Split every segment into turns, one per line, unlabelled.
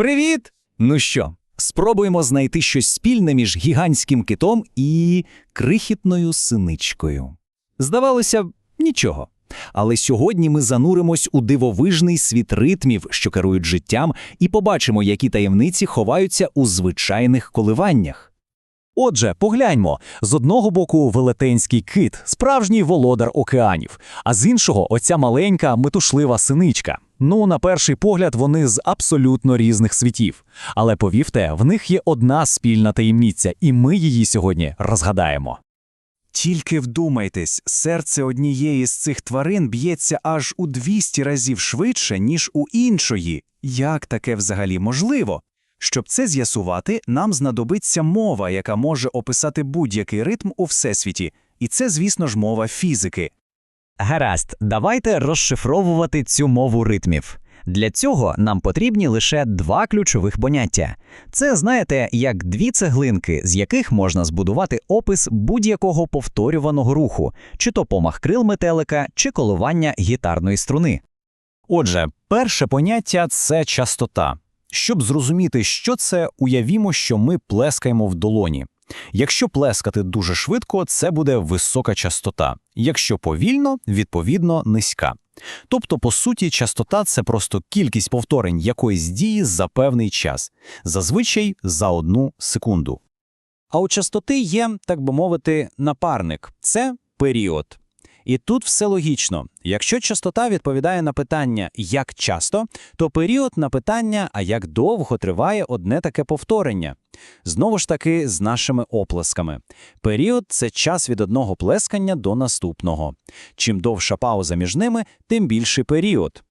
Привіт! Ну що, спробуємо знайти щось спільне між гігантським китом і крихітною синичкою. Здавалося б, нічого. Але сьогодні ми зануримось у дивовижний світ ритмів, що керують життям, і побачимо, які таємниці ховаються у звичайних коливаннях.
Отже, погляньмо, з одного боку велетенський кит, справжній володар океанів, а з іншого оця маленька метушлива синичка. Ну, на перший погляд, вони з абсолютно різних світів. Але повірте, в них є одна спільна таємниця, і ми її сьогодні розгадаємо.
Тільки вдумайтесь, серце однієї з цих тварин б'ється аж у 200 разів швидше, ніж у іншої. Як таке взагалі можливо? Щоб це з'ясувати, нам знадобиться мова, яка може описати будь-який ритм у всесвіті, і це, звісно ж, мова фізики.
Гаразд, давайте розшифровувати цю мову ритмів. Для цього нам потрібні лише два ключових поняття. Це, знаєте, як дві цеглинки, з яких можна збудувати опис будь-якого повторюваного руху, чи то помах крил метелика, чи коливання гітарної струни.
Отже, перше поняття це частота. Щоб зрозуміти, що це, уявімо, що ми плескаємо в долоні. Якщо плескати дуже швидко, це буде висока частота. Якщо повільно, відповідно низька. Тобто, по суті, частота це просто кількість повторень якоїсь дії за певний час, зазвичай за одну секунду.
А у частоти є, так би мовити, напарник це період. І тут все логічно. Якщо частота відповідає на питання як часто, то період на питання, а як довго триває одне таке повторення. Знову ж таки, з нашими оплесками. Період це час від одного плескання до наступного. Чим довша пауза між ними, тим більший період.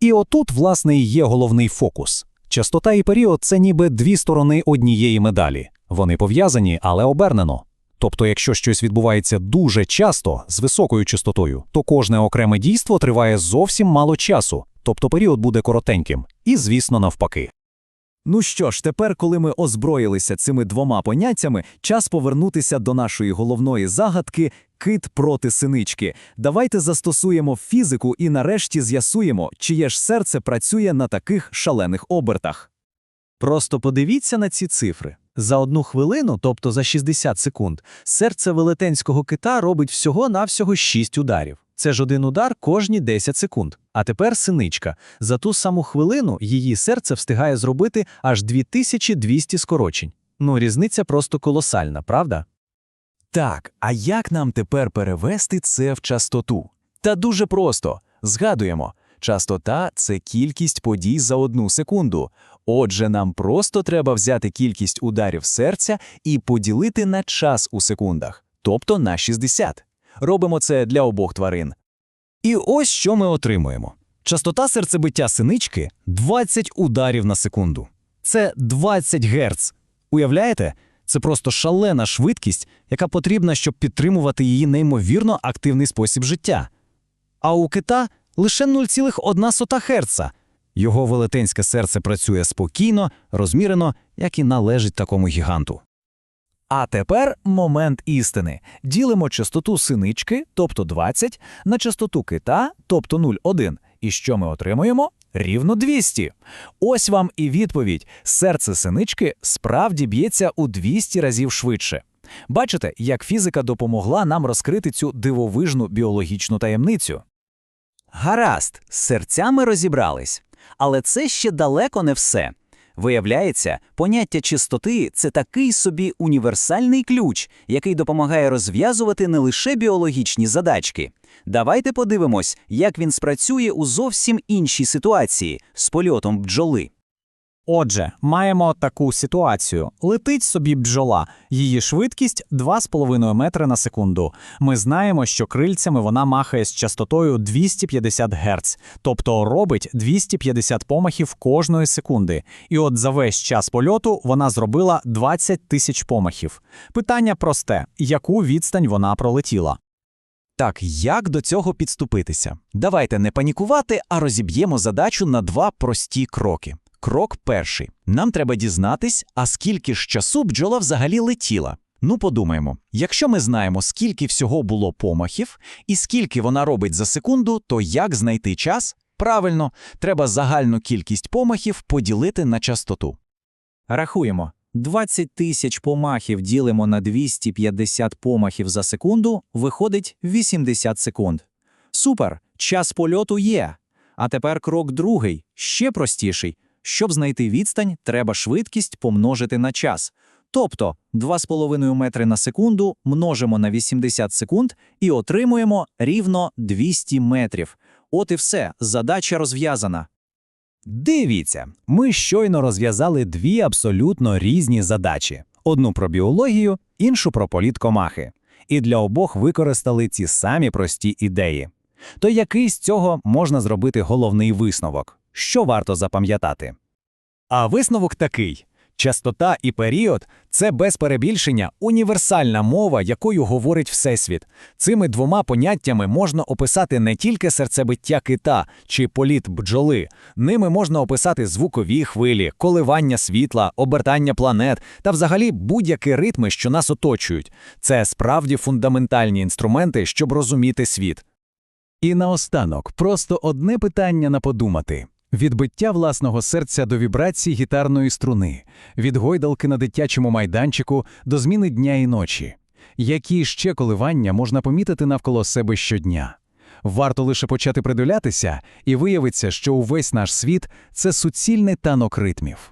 І отут, власне, і є головний фокус. Частота і період це ніби дві сторони однієї медалі. Вони пов'язані, але обернено. Тобто, якщо щось відбувається дуже часто з високою частотою, то кожне окреме дійство триває зовсім мало часу, тобто період буде коротеньким. І, звісно, навпаки.
Ну що ж, тепер, коли ми озброїлися цими двома поняттями, час повернутися до нашої головної загадки кит проти синички. Давайте застосуємо фізику і нарешті з'ясуємо, чиє ж серце працює на таких шалених обертах. Просто подивіться на ці цифри. За одну хвилину, тобто за 60 секунд, серце велетенського кита робить всього-навсього 6 ударів. Це ж один удар кожні 10 секунд. А тепер синичка. За ту саму хвилину її серце встигає зробити аж 2200 скорочень. Ну, різниця просто колосальна, правда? Так, а як нам тепер перевести це в частоту? Та дуже просто. Згадуємо, частота це кількість подій за одну секунду. Отже, нам просто треба взяти кількість ударів серця і поділити на час у секундах, тобто на 60. Робимо це для обох тварин. І ось що ми отримуємо. Частота серцебиття синички 20 ударів на секунду. Це 20 Гц. Уявляєте? Це просто шалена швидкість, яка потрібна, щоб підтримувати її неймовірно активний спосіб життя. А у кита лише 0,1 Гц. Його велетенське серце працює спокійно, розмірено, як і належить такому гіганту. А тепер момент істини. Ділимо частоту синички, тобто 20, на частоту кита, тобто 0,1. І що ми отримуємо? Рівно 200. Ось вам і відповідь. Серце синички справді б'ється у 200 разів швидше. Бачите, як фізика допомогла нам розкрити цю дивовижну біологічну таємницю.
Гаразд, з серцями розібрались. Але це ще далеко не все. Виявляється, поняття чистоти це такий собі універсальний ключ, який допомагає розв'язувати не лише біологічні задачки. Давайте подивимось, як він спрацює у зовсім іншій ситуації з польотом бджоли.
Отже, маємо таку ситуацію: летить собі бджола, її швидкість 2,5 метри на секунду. Ми знаємо, що крильцями вона махає з частотою 250 Гц, тобто робить 250 помахів кожної секунди. І от за весь час польоту вона зробила 20 тисяч помахів. Питання просте: яку відстань вона пролетіла?
Так, як до цього підступитися? Давайте не панікувати, а розіб'ємо задачу на два прості кроки. Крок перший. Нам треба дізнатись, а скільки ж часу бджола взагалі летіла. Ну, подумаємо, якщо ми знаємо, скільки всього було помахів і скільки вона робить за секунду, то як знайти час?
Правильно, треба загальну кількість помахів поділити на частоту.
Рахуємо. 20 тисяч помахів ділимо на 250 помахів за секунду, виходить 80 секунд. Супер! Час польоту є. А тепер крок другий, ще простіший. Щоб знайти відстань, треба швидкість помножити на час. Тобто 2,5 метри на секунду множимо на 80 секунд і отримуємо рівно 200 метрів. От і все, задача розв'язана.
Дивіться, ми щойно розв'язали дві абсолютно різні задачі: одну про біологію, іншу про політ комахи. І для обох використали ці самі прості ідеї. То який з цього можна зробити головний висновок? Що варто запам'ятати? А висновок такий: частота і період це без перебільшення універсальна мова, якою говорить Всесвіт. Цими двома поняттями можна описати не тільки серцебиття кита чи політ бджоли, ними можна описати звукові хвилі, коливання світла, обертання планет та взагалі будь-які ритми, що нас оточують. Це справді фундаментальні інструменти, щоб розуміти світ.
І наостанок просто одне питання на подумати. Від биття власного серця до вібрацій гітарної струни, від гойдалки на дитячому майданчику до зміни дня і ночі. Які ще коливання можна помітити навколо себе щодня? Варто лише почати придивлятися, і виявиться, що увесь наш світ це суцільний танок ритмів.